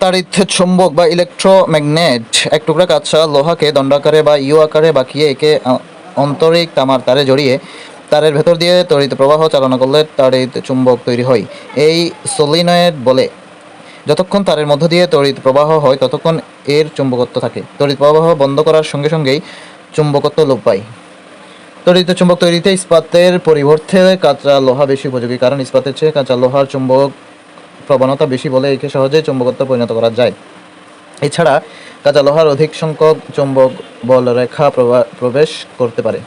তাড়িৎ চুম্বক বা ইলেকট্রোম্যাগনেট এক টুকরা কাঁচা লোহাকে দণ্ডাকারে বা ইউ আকারে বাঁকিয়ে একে আন্তরিক তামার তারে জড়িয়ে তারের ভেতর দিয়ে তড়িৎ প্রবাহ চালনা করলে তাড়িৎ চুম্বক তৈরি হয়। এই সোলিনয়েড বলে। যতক্ষণ তারের মধ্য দিয়ে তড়িৎ প্রবাহ হয়, ততক্ষণ এর চুম্বকত্ব থাকে। তড়িৎ প্রবাহ বন্ধ করার সঙ্গে সঙ্গেই চুম্বকত্ব লোপ পায়। তড়িৎ চুম্বক তৈরিতে ইস্পাতের পরিবর্তে কাঁচা লোহা বেশি উপযোগী, কারণ ইস্পাতের চেয়ে কাঁচা লোহার চুম্বক প্রবণতা বেশি বলে একে সহজেই চুম্বকত্ব পরিণত করা যায়। এছাড়া কাঁচা লোহার অধিক সংখ্যক চুম্বক বল রেখা প্রবা- প্রবেশ করতে পারে।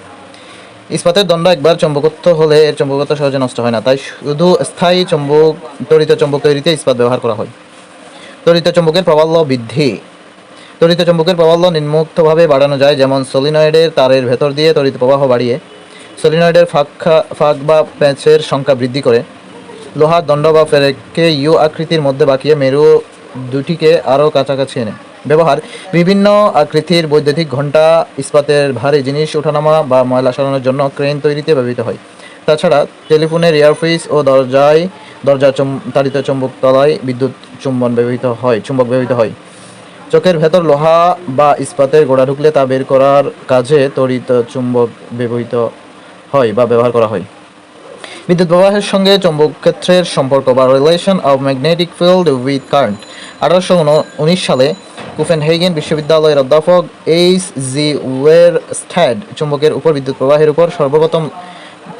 ইস্পাতের দণ্ড একবার চুম্বকত্ব হলে এর চুম্বকত্ব সহজে নষ্ট হয় না, তাই শুধু স্থায়ী চুম্বক, তড়িৎ চুম্বক তৈরিতে ইস্পাত ব্যবহার করা হয়। তড়িৎ চুম্বকের প্রাবল্য বৃদ্ধি। তড়িৎ চুম্বকের প্রাবল্য নিম্মুক্তভাবে বাড়ানো যায়, যেমন সলিনয়েডের তারের ভেতর দিয়ে তড়িৎ প্রবাহ বাড়িয়ে। সলিনয়েডের ফাঁক ফাঁক বা প্যাঁচের সংখ্যা বৃদ্ধি করে। লোহার দণ্ড বা ফেরেককে ইউ আকৃতির মধ্যে বাঁকিয়ে মেরু দুটিকে আরও কাছাকাছি এনে। ব্যবহার, বিভিন্ন আকৃতির বৈদ্যুতিক ঘণ্টা, ইস্পাতের ভারী জিনিস, ওঠানামা বা ময়লা সরানোর জন্য ক্রেন তৈরিতে ব্যবহৃত হয়। তাছাড়া টেলিফোনের এয়ারফ্রিজ ও দরজায়, দরজা তাড়িত চুম্বক তলায় বিদ্যুৎ চুম্বন ব্যবহৃত হয়, চুম্বক ব্যবহৃত হয়। চোখের ভেতর লোহা বা ইস্পাতের গোড়া ঢুকলে তা বের করার কাজে তড়িৎ চুম্বক ব্যবহৃত হয় বা ব্যবহার করা হয়। বিদ্যুৎ প্রবাহের সঙ্গে চৌম্বক ক্ষেত্রের সম্পর্ক বা relation of magnetic field with current আঠারোশো উনিশ সালে কুফেনহেগেন বিশ্ববিদ্যালয়ের অধ্যাপক এইচ জি ওয়ের স্ট্যাড চুম্বকের উপর বিদ্যুৎ প্রবাহের উপর সর্বপ্রথম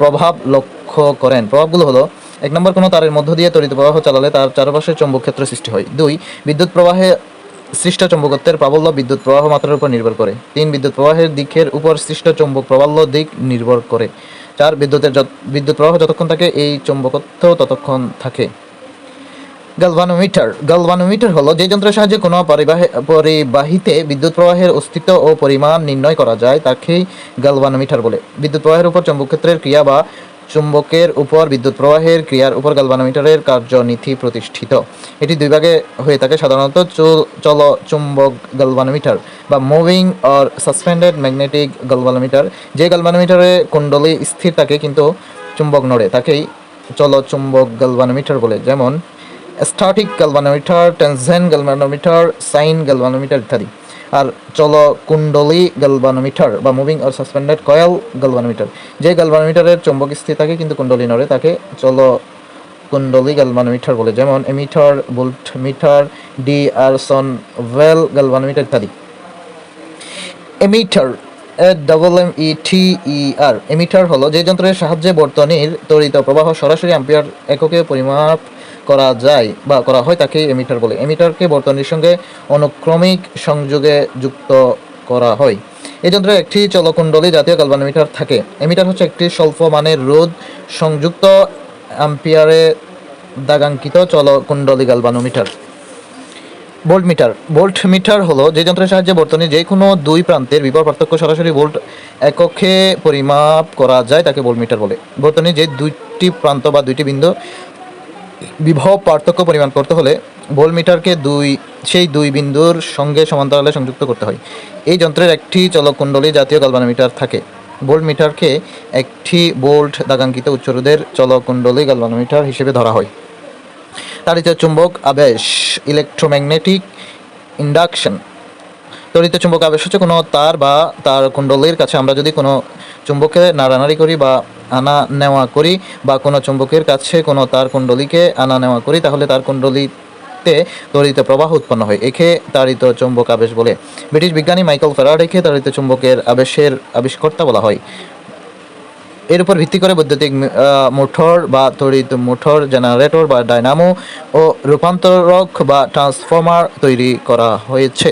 প্রভাব লক্ষ্য করেন। প্রভাবগুলো হলো, এক নম্বর, কোনো তারের মধ্য দিয়ে তড়িৎ প্রবাহ চালালে তার চারপাশে চৌম্বক ক্ষেত্র সৃষ্টি হয়। দুই বিদ্যুৎ প্রবাহে সৃষ্ট চৌম্বকত্বের প্রাবল্য বিদ্যুৎ প্রবাহ মাত্রার উপর নির্ভর করে। তিন বিদ্যুৎ প্রবাহের দিকের উপর সৃষ্ট চৌম্বক প্রাবল্য দিক নির্ভর করে। চার, বিদ্যুতের যত- বিদ্যুৎ প্রবাহ যতক্ষণ থাকে, এই চুম্বকত্ব ততক্ষণ থাকে। গালভানোমিটার গালভানোমিটার হলো যে যন্ত্রের সাহায্যে কোনো পরিবাহে- পরিবাহিতে বিদ্যুৎ প্রবাহের অস্তিত্ব ও পরিমাণ নির্ণয় করা যায়, তাকেই গালভানোমিটার বলে। বিদ্যুৎ প্রবাহের উপর চৌম্বক ক্ষেত্রের ক্রিয়া বা চুম্বকের উপর বিদ্যুৎ প্রবাহের ক্রিয়ার উপর গালভানোমিটারের কার্যনীতি প্রতিষ্ঠিত। এটি দুই ভাগে হয়ে থাকে। সাধারণত চল- চুম্বক গালভানোমিটার বা moving or suspended magnetic galvanometer যে গালভানোমিটারে কুণ্ডলী স্থির থাকে কিন্তু চুম্বক নড়ে, তাকেই চল, চুম্বক গালভানোমিটার বলে। যেমন static galvanometer tangent galvanometer sine galvanometer ইত্যাদি। আর চল কুণ্ডলী গ্যালভানোমিটার বা moving or suspended coil galvanometer যে গ্যালভানোমিটারের চুম্বক স্থির থাকে কিন্তু কুণ্ডলী নড়ে, তাকে চল কুণ্ডলী গ্যালভানোমিটার বলে। যেমন ammeter, voltmeter D আরসন well galvanometer ইত্যাদি। Ammeter double M E T E R ammeter হলো যে যন্ত্রের সাহায্যে বর্তনীর তড়িৎ প্রবাহ সরাসরি অ্যাম্পিয়ার এককে পরিমাপ করা যায় বা করা হয় তাকে এমিটার বলে। এমিটারকে বর্তনীর সঙ্গে অনুক্রমিক সংযোগে যুক্ত করা হয়। এই যন্ত্রে একটি চলকুণ্ডলী জাতীয় গালভানোমিটার থাকে। এমিটার হচ্ছে একটি স্বল্প মানের রোধ সংযুক্ত অ্যাম্পিয়ারে দাগাঙ্কিত চলকুণ্ডলী galvanometer voltmeter voltmeter হলো যে যন্ত্রের সাহায্যে বর্তনী যে কোনো দুই প্রান্তের বিভব পার্থক্য সরাসরি ভোল্ট এককে পরিমাপ করা যায় তাকে ভোল্ট মিটার বলে। বর্তনী যে দুইটি প্রান্ত বা দুইটি বিন্দু বিভব পার্থক্য পরিমাণ করতে হলে ভোল্ট মিটারকে দুই, সেই দুই বিন্দুর সঙ্গে সমান্তরালে সংযুক্ত করতে হয়। এই যন্ত্রের একটি চলকুণ্ডলী জাতীয় গালভানোমিটার থাকে। ভোল্ট মিটারকে একটি বোল্ট দাগাঙ্কিত উচ্চরোধের চলকুণ্ডলী গালভানোমিটার হিসেবে ধরা হয়। তাড়িত চুম্বক আবেশ, ইলেকট্রোম্যাগনেটিক ইন্ডাকশন। তড়িৎ চুম্বক আবেশ হচ্ছে কোনো তার বা তার কুণ্ডলীর কাছে। আমরা যদি কোনো চুম্বকে নাড়ানাড়ি করি বা আনা নেওয়া করি বা কোনো চুম্বকের কাছে কোনো তার কুণ্ডলীকে আনা নেওয়া করি, তাহলে তার কুণ্ডলীতে তড়িৎ প্রবাহ উৎপন্ন হয়। একে তাড়িত চুম্বক আবেশ বলে। ব্রিটিশ বিজ্ঞানী মাইকেল ফেরাডেকে তাড়িত চুম্বকের আবেশের আবিষ্কর্তা বলা হয়। এর উপর ভিত্তি করে বৈদ্যুতিক মোটর বা তড়িৎ মোটর, জেনারেটর বা ডায়নামো ও রূপান্তরক বা ট্রান্সফর্মার তৈরি করা হয়েছে।